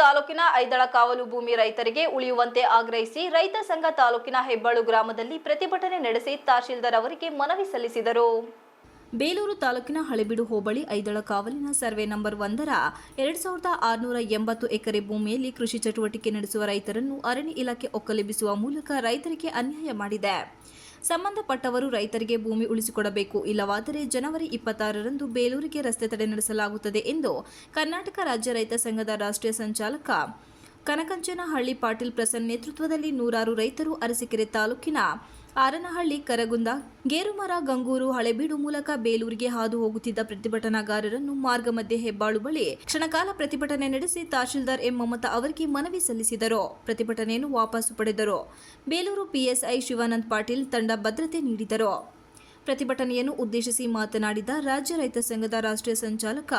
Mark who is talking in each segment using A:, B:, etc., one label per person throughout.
A: ತಾಲೂಕಿನ ಐದಳ ಕಾವಲು ಭೂಮಿ ರೈತರಿಗೆ ಉಳಿಯುವಂತೆ ಆಗ್ರಹಿಸಿ ರೈತ ಸಂಘ ತಾಲೂಕಿನ ಹೆಬ್ಬಾಳು ಗ್ರಾಮದಲ್ಲಿ ಪ್ರತಿಭಟನೆ ನಡೆಸಿ ತಹಶೀಲ್ದಾರ್ ಅವರಿಗೆ ಮನವಿ ಸಲ್ಲಿಸಿದರು. ಬೇಲೂರು ತಾಲೂಕಿನ ಹಳೆಬೀಡು ಹೋಬಳಿ ಐದಳ ಕಾವಲಿನ ಸರ್ವೆ ನಂಬರ್ ಒಂದರ ಎರಡ್ ಸಾವಿರದ ಆರುನೂರ ಎಂಬತ್ತು ಎಕರೆ ಭೂಮಿಯಲ್ಲಿ ಕೃಷಿ ಚಟುವಟಿಕೆ ನಡೆಸುವ ರೈತರನ್ನು ಅರಣ್ಯ ಇಲಾಖೆ ಒಕ್ಕಲೆಬ್ಬಿಸುವ ಮೂಲಕ ರೈತರಿಗೆ ಅನ್ಯಾಯ ಮಾಡಿದೆ. ಸಂಬಂಧಪಟ್ಟವರು ರೈತರಿಗೆ ಭೂಮಿ ಉಳಿಸಿಕೊಡಬೇಕು, ಇಲ್ಲವಾದರೆ ಜನವರಿ ಇಪ್ಪತ್ತಾರರಂದು ಬೇಲೂರಿಗೆ ರಸ್ತೆ ತಡೆ ನಡೆಸಲಾಗುತ್ತದೆ ಎಂದು ಕರ್ನಾಟಕ ರಾಜ್ಯ ರೈತ ಸಂಘದ ರಾಷ್ಟ್ರೀಯ ಸಂಚಾಲಕ ಕನಕಂಚನಹಳ್ಳಿ ಪಾಟೀಲ್ ಪ್ರಸನ್ನ ನೇತೃತ್ವದಲ್ಲಿ ನೂರಾರು ರೈತರು ಅರಸೀಕೆರೆ ತಾಲೂಕಿನ ಆರನಹಳ್ಳಿ, ಕರಗುಂದ, ಗೇರುಮರ, ಗಂಗೂರು, ಹಳೆಬೀಡು ಮೂಲಕ ಬೇಲೂರಿಗೆ ಹಾದು ಹೋಗುತ್ತಿದ್ದ ಪ್ರತಿಭಟನಾಗಾರರನ್ನು ಮಾರ್ಗ ಮಧ್ಯೆ ಹೆಬ್ಬಾಳು ಬಳಿ ಕ್ಷಣಕಾಲ ಪ್ರತಿಭಟನೆ ನಡೆಸಿ ತಹಶೀಲ್ದಾರ್ ಎಂ ಮಮತಾ ಅವರಿಗೆ ಮನವಿ ಸಲ್ಲಿಸಿದರು. ಪ್ರತಿಭಟನೆಯನ್ನು ವಾಪಸ್ ಪಡೆದರು. ಬೇಲೂರು ಪಿಎಸ್ಐ ಶಿವಾನಂದ್ ಪಾಟೀಲ್ ತಂಡ ಭದ್ರತೆ ನೀಡಿದರು. ಪ್ರತಿಭಟನೆಯನ್ನು ಉದ್ದೇಶಿಸಿ ಮಾತನಾಡಿದ ರಾಜ್ಯ ರೈತ ಸಂಘದ ರಾಷ್ಟ್ರೀಯ ಸಂಚಾಲಕ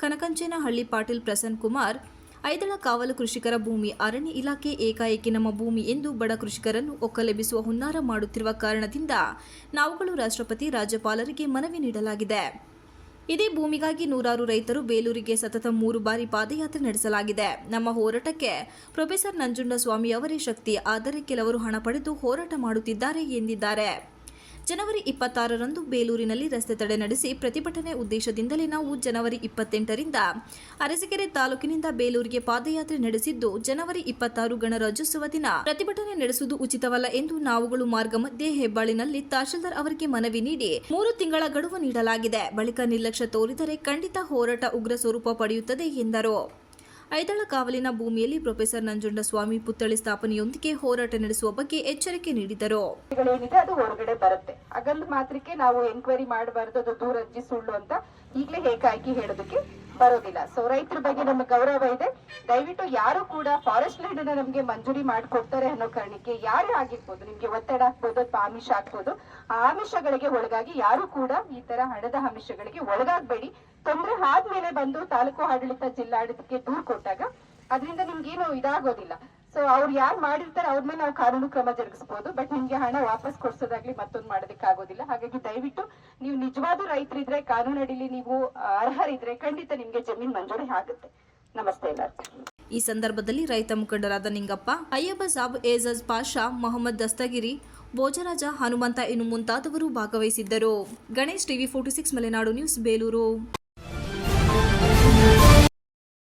A: ಕನಕಂಚೇನಹಳ್ಳಿ ಪಾಟೀಲ್ ಪ್ರಸನ್ನ ಕುಮಾರ್ ಐದಳ ಕಾವಲು ಕೃಷಿಕರ ಭೂಮಿ ಅರಣ್ಯ ಇಲಾಖೆ ಏಕಾಏಕಿ ನಮ್ಮ ಭೂಮಿ ಎಂದು ಬಡ ಕೃಷಿಕರನ್ನು ಒಕ್ಕಲೆಬ್ಬಿಸುವ ಹುನ್ನಾರ ಮಾಡುತ್ತಿರುವ ಕಾರಣದಿಂದ ನಾವುಗಳು ರಾಷ್ಟ್ರಪತಿ ರಾಜ್ಯಪಾಲರಿಗೆ ಮನವಿ ನೀಡಲಾಗಿದೆ. ಇದೇ ಭೂಮಿಗಾಗಿ ನೂರಾರು ರೈತರು ಬೇಲೂರಿಗೆ ಸತತ ಮೂರು ಬಾರಿ ಪಾದಯಾತ್ರೆ ನಡೆಸಲಾಗಿದೆ. ನಮ್ಮ ಹೋರಾಟಕ್ಕೆ ಪ್ರೊಫೆಸರ್ ನಂಜುಂಡಸ್ವಾಮಿ ಅವರೇ ಶಕ್ತಿ, ಆದರೆ ಕೆಲವರು ಹಣ ಪಡೆದು ಹೋರಾಟ ಮಾಡುತ್ತಿದ್ದಾರೆ ಎಂದಿದ್ದಾರೆ. ಜನವರಿ ಇಪ್ಪತ್ತಾರರಂದು ಬೇಲೂರಿನಲ್ಲಿ ರಸ್ತೆ ತಡೆ ನಡೆಸಿ ಪ್ರತಿಭಟನೆ ಉದ್ದೇಶದಿಂದಲೇ ನಾವು ಜನವರಿ ಇಪ್ಪತ್ತೆಂಟರಿಂದ ಅರಸೀಕೆರೆ ತಾಲೂಕಿನಿಂದ ಬೇಲೂರಿಗೆ ಪಾದಯಾತ್ರೆ ನಡೆಸಿದ್ದು, ಜನವರಿ ಇಪ್ಪತ್ತಾರು ಗಣರಾಜ್ಯೋತ್ಸವ ದಿನ. ಪ್ರತಿಭಟನೆ ನಡೆಸುವುದು ಉಚಿತವಲ್ಲ ಎಂದು ನಾವುಗಳು ಮಾರ್ಗ ಮಧ್ಯೆ ಹೆಬ್ಬಾಳಿನಲ್ಲಿ ತಹಶೀಲ್ದಾರ್ ಅವರಿಗೆ ಮನವಿ ನೀಡಿ ಮೂರು ತಿಂಗಳ ಗಡುವು ನೀಡಲಾಗಿದೆ. ಬಳಿಕ ನಿರ್ಲಕ್ಷ್ಯ ತೋರಿದರೆ ಖಂಡಿತ ಹೋರಾಟ ಉಗ್ರ ಸ್ವರೂಪ ಪಡೆಯುತ್ತದೆ ಎಂದರು. ಐದಳ ಕಾವಲಿನ ಭೂಮಿಯಲ್ಲಿ ಪ್ರೊಫೆಸರ್ ನಂಜುಂಡಸ್ವಾಮಿ ಪುತ್ಥಳಿ ಸ್ಥಾಪನೆಯೊಂದಿಗೆ ಹೋರಾಟ ನಡೆಸುವ ಬಗ್ಗೆ ಎಚ್ಚರಿಕೆ ನೀಡಿದರು.
B: ಅದು ಹೊರಗಡೆ ಬರುತ್ತೆ. ಅಗಲ್ ಮಾತ್ರಕ್ಕೆ ನಾವು ಎಂಕ್ವೈರಿ ಮಾಡಬಾರದು, ಅದು ಸುಳ್ಳು ಅಂತ ಈಗಲೇ ಹೇಗಾಗಿ ಹೇಳೋದಕ್ಕೆ ಬರೋದಿಲ್ಲ. ಸೊ ರೈತರ ಬಗ್ಗೆ ನಮ್ಮ ಗೌರವ ಇದೆ. ದಯವಿಟ್ಟು ಯಾರು ಕೂಡ ಫಾರೆಸ್ಟ್ ಲ್ಯಾಂಡ್ ಅನ್ನ ನಮ್ಗೆ ಮಂಜೂರಿ ಮಾಡ್ಕೊಡ್ತಾರೆ ಅನ್ನೋ ಕಾರಣಕ್ಕೆ ಯಾರು ಆಗಿರ್ಬೋದು, ನಿಮ್ಗೆ ಒತ್ತಡ ಆಗ್ಬೋದು ಅಥವಾ ಆಮಿಷ ಆಗ್ಬೋದು, ಆ ಆಮಿಷಗಳಿಗೆ ಒಳಗಾಗಿ ಯಾರು ಕೂಡ ಈ ತರ ಹಣದ ಆಮಿಷಗಳಿಗೆ ಒಳಗಾಗ್ಬೇಡಿ. ತೊಂದ್ರೆ ಆದ್ಮೇಲೆ ಬಂದು ತಾಲೂಕು ಆಡಳಿತ ಜಿಲ್ಲಾಡಳಿತಕ್ಕೆ ದೂರು ಕೊಟ್ಟಾಗ, ಅದರಿಂದ ನಿಮ್ಗೇನು ಇದಾಗೋದಿಲ್ಲ. ಸೊ ಅವ್ರು ಯಾರು ಮಾಡಿರ್ತಾರೆ, ಅವ್ರ ಮೇಲೆ ನಾವು ಕಾನೂನು ಕ್ರಮ ಜರುಗಿಸಬಹುದು ಬಟ್ ನಿಮ್ಗೆ ಹಣ ವಾಪಸ್ ಕೊಡ್ಸೋದಾಗ್ಲಿ ಮತ್ತೊಂದು ಮಾಡೋದಕ್ಕೆ ಆಗೋದಿಲ್ಲ. ಹಾಗಾಗಿ ದಯವಿಟ್ಟು ನೀವು ನಿಜವಾದ ರೈತರಿದ್ರೆ, ಕಾನೂನು ಅಡಿಲಿ ನೀವು ಅರ್ಹರಿದ್ರೆ ಖಂಡಿತ ನಿಮ್ಗೆ ಜಮೀನ್ ಮಂಜೂರಿ ಆಗುತ್ತೆ. ನಮಸ್ತೆ ಎಲ್ಲರಿಗೂ.
A: ಈ ಸಂದರ್ಭದಲ್ಲಿ ರೈತ ಮುಖಂಡರಾದ ನಿಂಗಪ್ಪ ಅಯ್ಯಬ ಸಾಬ್ ಏಜಜ್ ಪಾಷಾ, ಮೊಹಮ್ಮದ್ ದಸ್ತಗಿರಿ, ಭೋಜರಾಜ ಹನುಮಂತ ಇನ್ನು ಮುಂತಾದವರು ಭಾಗವಹಿಸಿದ್ದರು. Ganesh TV forty six, Malenadu news, Belur.